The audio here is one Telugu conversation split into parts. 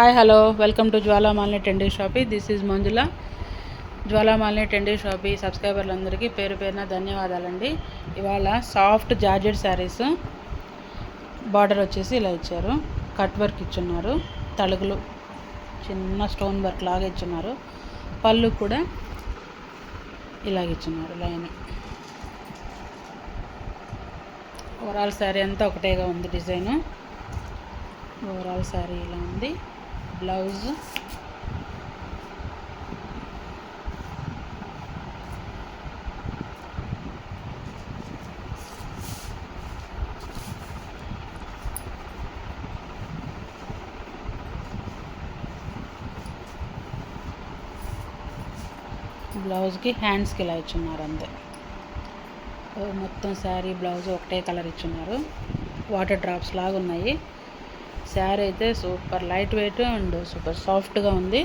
Hi hello welcome to Jwalamalini trendy shoppe this is Manjula Jwalamalini trendy shoppe సబ్స్క్రైబర్లందరికీ పేరు పేరున ధన్యవాదాలండి. ఇవాళ సాఫ్ట్ జార్జెట్ శారీస్ బార్డర్ వచ్చేసి ఇలా ఇచ్చారు. కట్ వర్క్ ఇచ్చున్నారు. తలుగులు చిన్న స్టోన్ వర్క్ లాగా ఇచ్చున్నారు. పళ్ళు కూడా ఇలాగ ఇచ్చున్నారు లైన్. ఓవరాల్ శారీ అంతా ఒకటేగా ఉంది డిజైను. ఓవరాల్ శారీ ఇలా ఉంది. బ్లౌజ్. బ్లౌజ్కి హ్యాండ్స్కి ఇలా ఇచ్చున్నారు అంతే. మొత్తం శారీ బ్లౌజ్ ఒకటే కలర్ ఇచ్చున్నారు. వాటర్ డ్రాప్స్ లాగా ఉన్నాయి శారీ అయితే super light weight and super సాఫ్ట్గా ఉంది.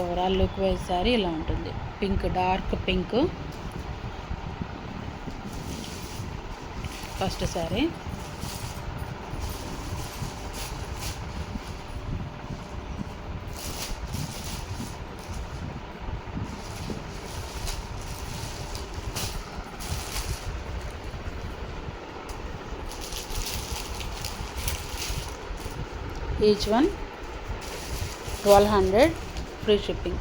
ఓవరాల్ లుక్ వైజ్ శారీ ఇలా ఉంటుంది. Pink dark pink first sari. Each one twelve hundred free shipping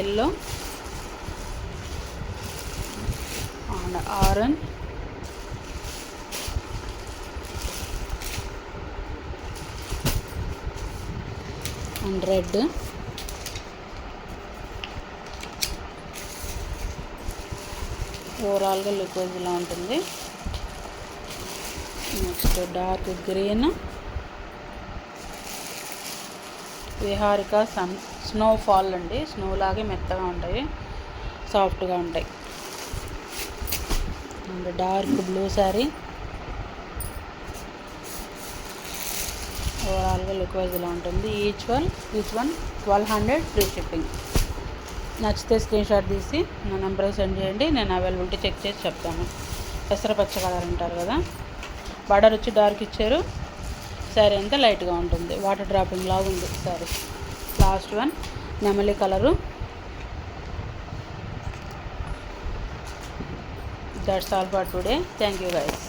yellow and orange and red ఓవరాల్గా లుక్ ఇలా ఉంటుంది. Next dark green Viharika sun snow fall అండి. స్నో లాగే మెత్తగా ఉంటాయి. సాఫ్ట్గా ఉంటాయి. And dark blue sari. ఓవరాల్గా లుక్ వైజ్ ఇలా ఉంటుంది. Each one each one twelve hundred free shipping. నచ్చితే స్క్రీన్ షాట్ తీసి నా నెంబర్ సెండ్ చేయండి. నేను అవైలబిలిటీ చెక్ చేసి చెప్తాను. పెసరపచ్చ కలర్ అంటారు కదా. బార్డర్ వచ్చి డార్క్ ఇచ్చారు. శారీ అంతా లైట్గా ఉంటుంది. వాటర్ డ్రాపింగ్ లాగా ఉంది శారీ లాస్ట్ వన్ నెమలి colour that's all for today thank you guys